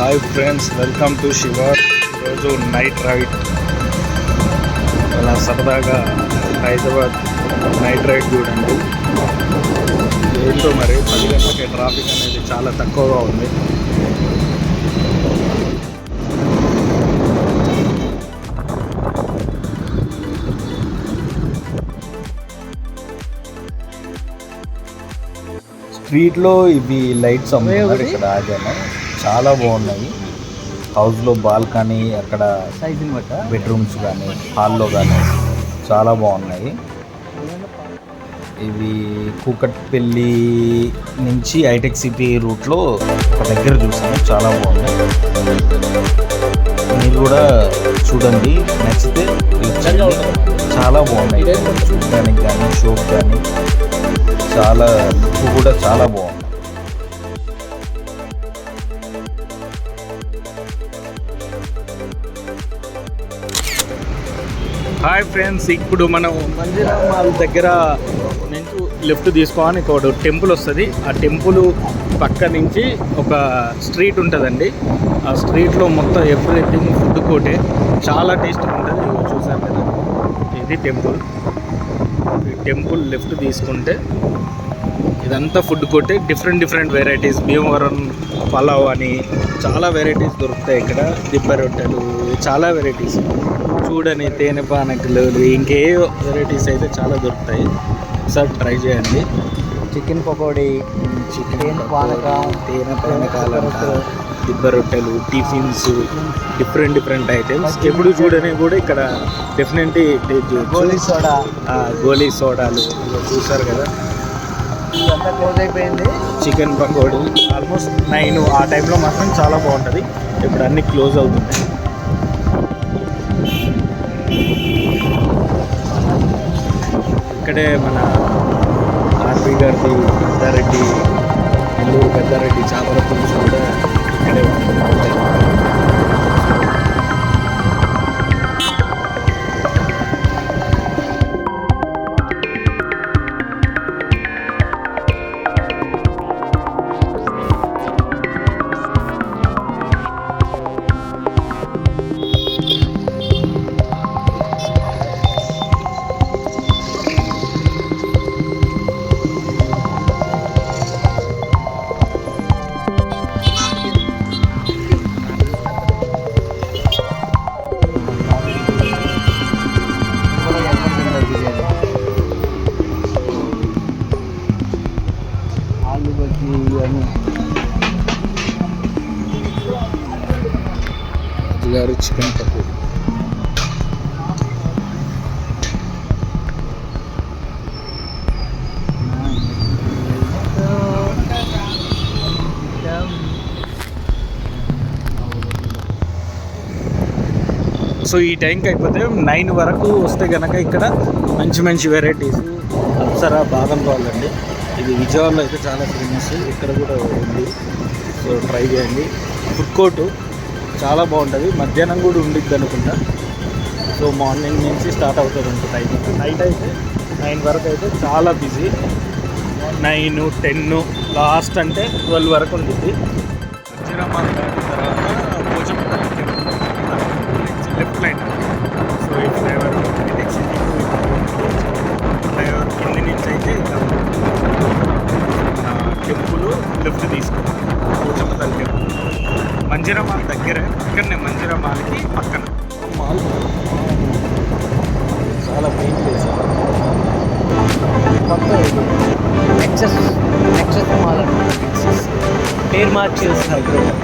Hi friends welcome to శివార్ ఈరోజు night ride అలా సరదాగా హైదరాబాద్ నైట్ రైడ్ చూడండి. ఏంటో మరి పది గంటలకి ట్రాఫిక్ అనేది చాలా తక్కువగా ఉంది. స్ట్రీట్లో ఇవి లైట్స్ అమ్ముతున్నారు ఇక్కడ ఆగాను. చాలా బాగున్నాయి. హౌస్లో బాల్కనీ అక్కడ బెడ్రూమ్స్ కానీ హాల్లో కానీ చాలా బాగున్నాయి. ఇవి కూకట్పల్లి నుంచి హైటెక్ సిటీ రూట్లో ఒక దగ్గర చూసాను చాలా బాగుంది మీరు కూడా చూడండి. నచ్చితే. చాలా బాగున్నాయి. చూడడానికి కానీ షోకి కానీ చాలా లుక్ కూడా చాలా బాగుంది. హాయ్ ఫ్రెండ్స్ ఇప్పుడు మనం మందిరా మాల్ దగ్గర నుంచి లెఫ్ట్ తీసుకోవాలని ఒక టెంపుల్ వస్తుంది. ఆ టెంపుల్ పక్క నుంచి ఒక స్ట్రీట్ ఉంటుందండి. ఆ స్ట్రీట్లో మొత్తం ఎవ్రీథింగ్ ఫుడ్ కోటే. చాలా టేస్ట్ ఉంటుంది. ఇదిగో చూసారు కదా ఇది టెంపుల్. ఈ టెంపుల్ లెఫ్ట్ తీసుకుంటే ఇదంతా ఫుడ్ కోటే. Different different varieties Bhimavaram pulao అని చాలా వెరైటీస్ దొరుకుతాయి ఇక్కడ. దిబ్బ రొట్టెలు చాలా వెరైటీస్ చూడని తేనె పానకులు ఇంకే వెరైటీస్ అయితే చాలా దొరుకుతాయి. ఒకసారి ట్రై చేయండి. చికెన్ పకోడీ చికెన్ పానకం, తేనె పానకాలంట దిబ్బ రొట్టెలు టిఫిన్స్ డిఫరెంట్ డిఫరెంట్ ఐటమ్స్ ఎప్పుడు చూడని కూడా ఇక్కడ డెఫినెట్లీ గోలీ సోడా. గోలీ సోడాలు. చూసారు కదా? ఇదంతా క్లోజ్ అయిపోయింది చికెన్ పకోడీ. ఆల్మోస్ట్ నైన్ ఆ టైంలో మాత్రం చాలా బాగుంటుంది. ఇప్పుడు అన్ని క్లోజ్ అవుతున్నాయి. ఇక్కడే మన ఆర్పీ గారిది పెద్దారెడ్డి నెల్లూరు పెద్దారెడ్డి చేపల పులుసు కూడా ఇక్కడే ఉంటుంది గారు చికెన్ పకోడీ. సో ఈ టైంకి అయిపోతే నైన్ వరకు వస్తే కనుక ఇక్కడ మంచి మంచి వెరైటీస్ అప్సరా బాదం పాలండి. ఇది విజయవాడలో అయితే చాలా ఫేమస్ ఇక్కడ కూడా ఉంది. సో ట్రై చేయండి. ఫుడ్ కోర్టు చాలా బాగుంటుంది. మధ్యాహ్నం కూడా ఉండిద్ది అనుకుంటా. సో మార్నింగ్ నుంచి స్టార్ట్ అవుతుంది ఉంటుంది నైట్. నైట్ అయితే నైన్ వరకు అయితే చాలా బిజీ. నైన్ టెన్ లాస్ట్ అంటే ట్వెల్వ్ వరకు ఉండిద్ది. వజ్రమాల నెక్సెస్ నెక్సెస్ మాల్ పేరు మార్చి హైదరాబాద్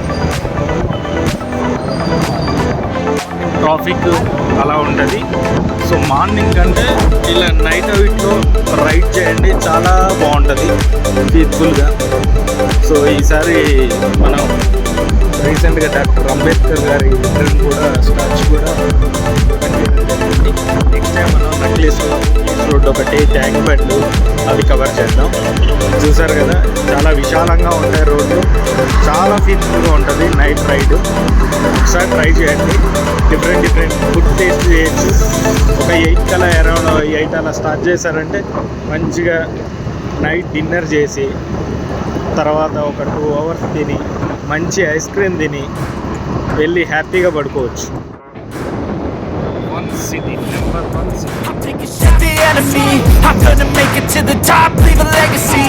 ట్రాఫిక్ అలా ఉంటుంది. సో మార్నింగ్ కంటే ఇలా నైట్ అవుట్లో రైడ్ చేయండి. చాలా బాగుంటుంది. పీస్ఫుల్గా సో ఈసారి మనం రీసెంట్గా డాక్టర్ అంబేద్కర్ గారి కూడా స్టాచ్యూ కూడా పీస్ఫుల్గా ఉంటుంది నైట్ రైడ్ ఒకసారి ట్రై చేయండి డిఫరెంట్ డిఫరెంట్ ఫుడ్ టేస్ట్ చేయొచ్చు ఒక ఎయిట్ కల్లా అరౌండ్ ఎయిట్ అలా స్టార్ట్ చేశారంటే మంచిగా నైట్ డిన్నర్ చేసి తర్వాత ఒక టూ అవర్స్ తిని మంచి ఐస్ క్రీమ్ తిని వెళ్ళి హ్యాపీగా పడుకోవచ్చు one city number one city I'm taking shit the enemy. I'm gonna make it to the top, leave a legacy.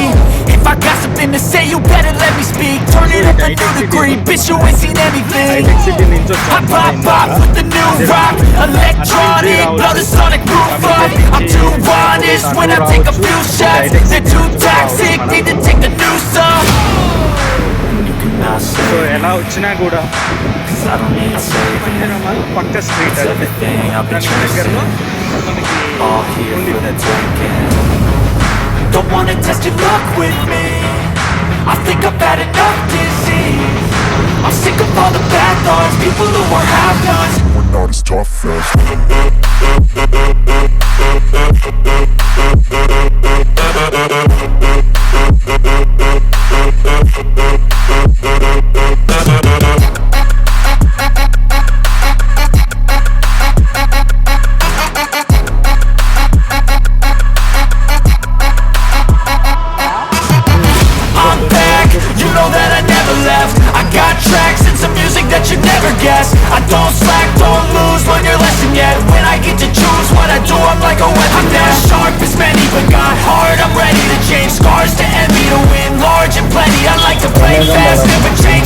If I got something to say, you better let me speak. Turn it up a new degree, bitch, you ain't seen anything. Hitech City నుంచి I pop off with the new rock, electronic, blow the sonic roof up. I'm too honest when I take a few shots. They're too toxic, need to take the news off. You cannot so say, ఎలా వచ్చినా కూడా 'cause I don't need saving. మందిరమాల్ పక్క street It's అది everything I've been దానికి దగ్గరలో chasing. మనకి All here for the taking. Don't wanna test your luck with me. I think I've had enough disease. I'm sick of all the bad thoughts, people who are half-nots. We're not as tough as like a weapon I'm not sharp as many but got hard. I'm ready to change Scars to envy to win large and plenty. I like to play fast never change.